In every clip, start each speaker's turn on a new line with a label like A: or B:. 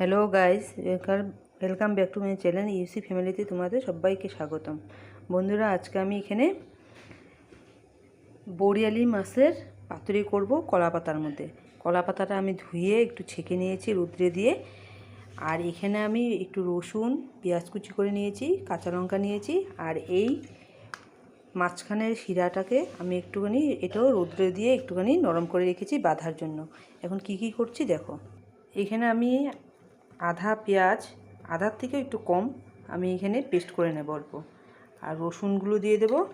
A: Hello guys welcome welcome back to my channel ইউসি ফ্যামিলিতে তোমাদের সবাইকে স্বাগতম। বন্ধুরা, আজকে আমি এখানে বড়িয়ালি মাছের পাতুরি করব কলা পাতার মধ্যে। কলা পাতাটা আমি ধুয়ে একটু ছেঁকে নিয়েছি রুদ্রে দিয়ে। আর এখানে আমি একটু রসুন, পেঁয়াজ কুচি করে নিয়েছি, কাঁচা লঙ্কা নিয়েছি। আর এই মাঝখানের শিরাটাকে আমি একটুখানি, এটাও রৌদ্রে দিয়ে একটুখানি নরম করে রেখেছি বাঁধার জন্য। এখন কি কি করছি দেখো। এখানে আমি আধা পেঁয়াজ, আধার থেকে একটু কম, আমি এখানে পেস্ট করে নেব অল্প। আর রসুনগুলো দিয়ে দেব।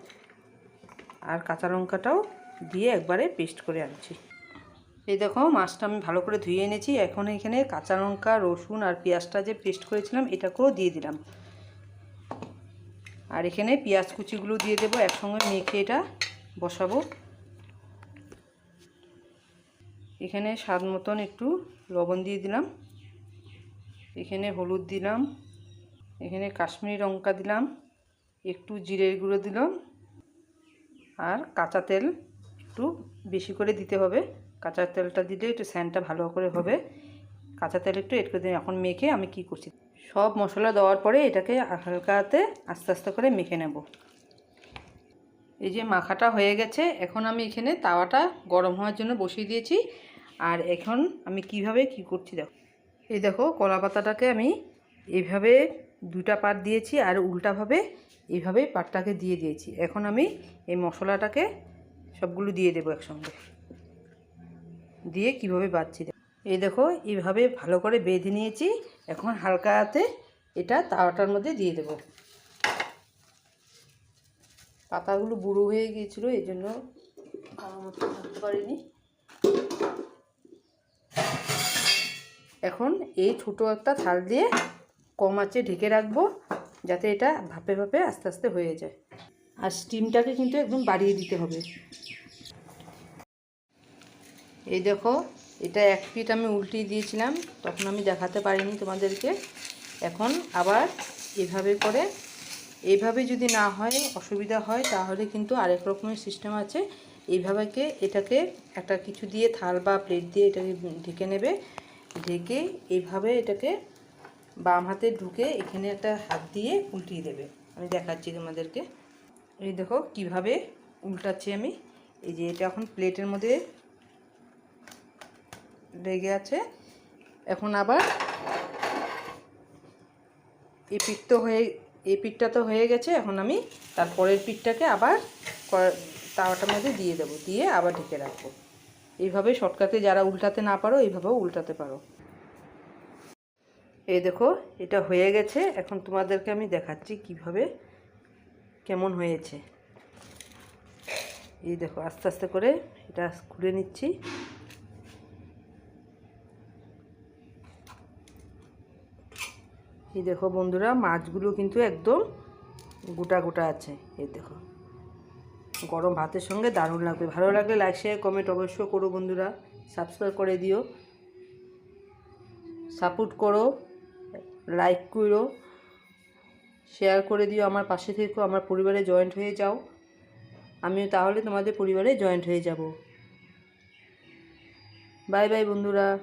A: আর কাঁচা লঙ্কাটাও দিয়ে একবারে পেস্ট করে আনছি। এই দেখো, মাছটা আমি ভালো করে ধুয়ে এনেছি। এখন এখানে কাঁচা লঙ্কা, রসুন আর পেঁয়াজটা যে পেস্ট করেছিলাম, এটাকেও দিয়ে দিলাম। আর এখানে পেঁয়াজ কুচিগুলো দিয়ে দেবো, একসঙ্গে মেখে এটা বসাবো। এখানে স্বাদ মতন একটু লবণ দিয়ে দিলাম। এখানে হলুদ দিলাম, এখানে কাশ্মীরি লঙ্কা দিলাম, একটু জিরের গুঁড়ো দিলাম, আর কাঁচা তেল একটু বেশি করে দিতে হবে। কাঁচা তেলটা দিলে একটু স্যানটা ভালো করে হবে। কাঁচা তেল একটু এড করে দিন। এখন মেখে আমি কি করছি? সব মশলা দেওয়ার পরে এটাকে হালকাতে আস্তে আস্তে করে মেখে নেব। এই যে মাখাটা হয়ে গেছে, এখন আমি এখানে তাওয়াটা গরম হওয়ার জন্য বসিয়ে দিয়েছি। আর এখন আমি কীভাবে কি করছি দেখো। এই দেখো, কলা পাতাটাকে আমি এভাবে দুটা পাট দিয়েছি আর উল্টাভাবে এইভাবে পাটটাকে দিয়ে দিয়েছি। এখন আমি এই মশলাটাকে সবগুলো দিয়ে দেবো একসঙ্গে। দিয়ে কীভাবে বাঁধছি এই দেখো, এইভাবে ভালো করে বেঁধে নিয়েছি। এখন হালকা হাতে এটা তাওয়াটার মধ্যে দিয়ে দেব। পাতাগুলো বুড়ো হয়ে গিয়েছিল, এই জন্য আমার মতো পারিনি। এখন এই ছোটো একটা থাল দিয়ে কম আঁচে ঢেকে রাখব, যাতে এটা ভাপে ভাপে আস্তে আস্তে হয়ে যায়। আর স্টিমটাকে কিন্তু একদম বাড়িয়ে দিতে হবে। এই দেখো, এটা এক পিট আমি উল্টিয়ে দিয়েছিলাম, তখন আমি দেখাতে পারিনি তোমাদেরকে। এখন আবার এভাবে করে এইভাবে যদি না হয়, অসুবিধা হয়, তাহলে কিন্তু আরেক রকমের সিস্টেম আছে। এইভাবেকে এটাকে একটা কিছু দিয়ে থাল বা প্লেট দিয়ে এটাকে ঢেকে নেবে। ঢেকে এইভাবে এটাকে বাম হাতে ঢুকে এখানে একটা হাত দিয়ে উল্টিয়ে দেবে। আমি দেখাচ্ছি তোমাদেরকে। এই দেখো কীভাবে উল্টাচ্ছি আমি। এই যে এটা এখন প্লেটের মধ্যে লেগে আছে। এখন আবার এই পিঠ তো হয়ে, এই পিঠটা তো হয়ে গেছে। এখন আমি তারপরের পিঠটাকে আবার তাওয়াটার মধ্যে দিয়ে দেবো। দিয়ে আবার ঢেকে রাখব। এইভাবে শর্টকাটে যারা উল্টাতে না পারো, এইভাবেও উল্টাতে পারো। এই দেখো, এটা হয়ে গেছে। এখন তোমাদেরকে আমি দেখাচ্ছি কীভাবে কেমন হয়েছে। এই দেখো, আস্তে আস্তে করে এটা খুলে নিচ্ছি। এই দেখো বন্ধুরা, মাছগুলো কিন্তু একদম গোটা গোটা আছে। এই দেখো। গরম ভাতের সঙ্গে দারুণ লাগবে। ভালো লাগলে লাইক শেয়ার কমেন্ট অবশ্যই করো বন্ধুরা। সাবস্ক্রাইব করে দিও। সাপোর্ট করো। লাইক করো। শেয়ার করে দিও। আমার পাশে থেকেও আমার পরিবারে জয়েন্ট হয়ে যাও। আমিও তাহলে তোমাদের পরিবারে জয়েন্ট হয়ে যাব। বাই বাই বন্ধুরা।